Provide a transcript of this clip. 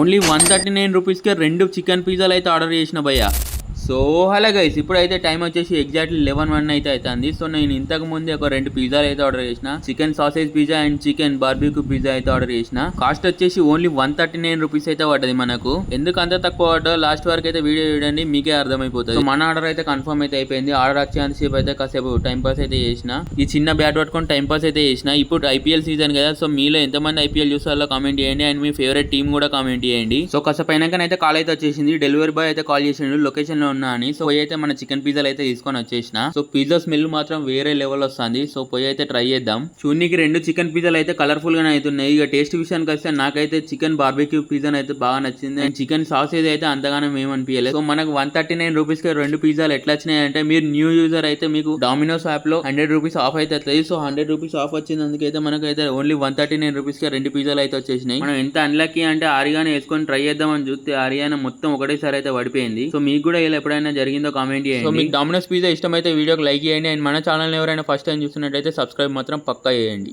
Only one thirty nine రూపీస్కే రెండు chicken పిజ్జాలు అయితే ఆర్డర్ చేసిన భయ్యా. సో హలో గైస్ ఇప్పుడైతే టైం వచ్చేసి ఎగ్జాక్ట్లీ లెవెన్ వన్ అయితే అవుతుంది సో నేను ఇంతకు ముందే ఒక రెండు పిజ్జాలు అయితే ఆర్డర్ చేసిన. Chicken sausage pizza and chicken barbecue pizza అయితే ఆర్డర్ చేసిన. కాస్ట్ వచ్చేసి only one thirty nine rupees అయితే పడ్డది మనకు. ఎందుకు అంత తక్కువ ఆర్డర్ లాస్ట్ వరకు అయితే వీడియో చూడండి మీకే అర్థమైపోతుంది. మన ఆర్డర్ అయితే కన్ఫర్మ్ అయితే అయిపోయింది. ఆర్డర్ వచ్చేంతసేపు అయితే కాసేపు టైం పాస్ అయితే చేసిన. ఈ చిన్న బ్యాట్ పట్టుకొని టైం పాస్ అయితే చేసిన. ఇప్పుడు ఐపీఎల్ సీజన్ కదా సో మీలో ఎంతమంది ఐపీఎల్ చూసారో కామెంట్ చేయండి. అండ్ మీ ఫేవరెట్ టీం కూడా కామెంట్ చేయండి. సో కాసేపు అయినాకనైతే కాల్ అయితే వచ్చేసింది. డెలివరీ బాయ్ అయితే కాల్ చేసిండు. లొకేషన్లో ఉన్నా అని. సో పోయి అయితే మన చికెన్ పిజ్జాలు అయితే తీసుకొని వచ్చేసిన. సో పిజ్జా స్మెల్ మాత్రం వేరే లెవెల్ వస్తుంది. సో పోయి అయితే ట్రై చేద్దాం. చూనికి రెండు చికెన్ పిజ్జాలు అయితే కలర్ఫుల్ గానే అవుతున్నాయి. ఇక టేస్ట్ విషయానికి వస్తే నాకైతే చికెన్ బార్బెక్యూ పిజ్జా అయితే బాగా నచ్చింది. అండ్ చికెన్ సాసేజ్ అయితే అంతగానో ఏమనిపించలేదు సో మనకు వన్ థర్టీ నైన్ రూపీస్కి రెండు పిజ్జాలు ఎట్లా వచ్చినాయి అంటే మీరు న్యూ యూజర్ అయితే మీకు డామినోస్ యాప్లో హండ్రెడ్ రూపీస్ ఆఫ్ అయితే వస్తుంది సో హండ్రెడ్ రూపీస్ ఆఫ్ వచ్చింది అందుకైతే మనకైతే ఓన్లీ వన్ థర్టీ నైన్ రూపీస్కి రెండు పిజ్జాలు అయితే వచ్చేసినాయి. మనం ఎంత అన్లక్కీ అంటే ఆరిగానే వేసుకొని ట్రై చేద్దామని చూస్తే ఆరియానా మొత్తం ఒకటేసారి అయితే పడిపోయింది. సో మీకు కూడా ఇలా ఎప్పుడైనా జరిగిందో కామెంట్ చేయండి. సో మీకు డామినోస్ పిజ్జా ఇష్టమైతే వీడియోకి లైక్ చేయండి. అండ్ మన ఛానల్ ఎవరైనా ఫస్ట్ టైం చూస్తున్నట్టయితే సబ్స్క్రైబ్ మాత్రం పక్కా చేయండి.